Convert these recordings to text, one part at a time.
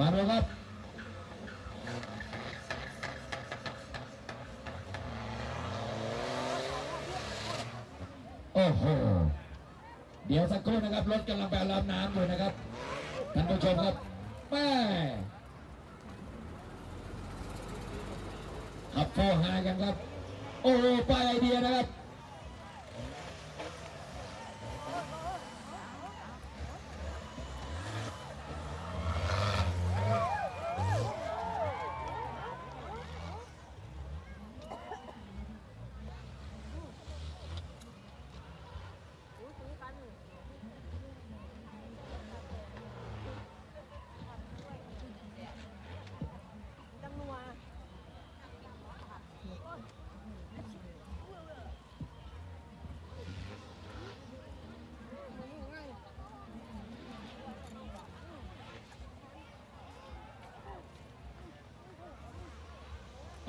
มาดูครับโอ้โห เดี๋ยวสักครู่นะครับ รถกำลังไปรับน้ำอยู่นะครับท่านผู้ชมครับแม่ขับโฟหากันครับ โอ้โหป้ายไอเดียนะครับ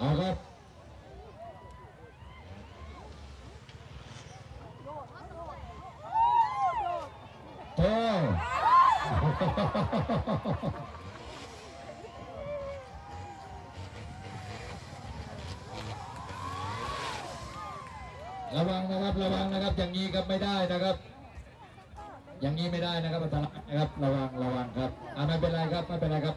เอาครับโตระวังนะครับระวังนะครับอย่างนี้ครับไม่ได้นะครับ อย่างนี้ไม่ได้นะครับอันตรายนะครับระวังระวังครับอ่าไม่เป็นไรครับไม่เป็นไรครับ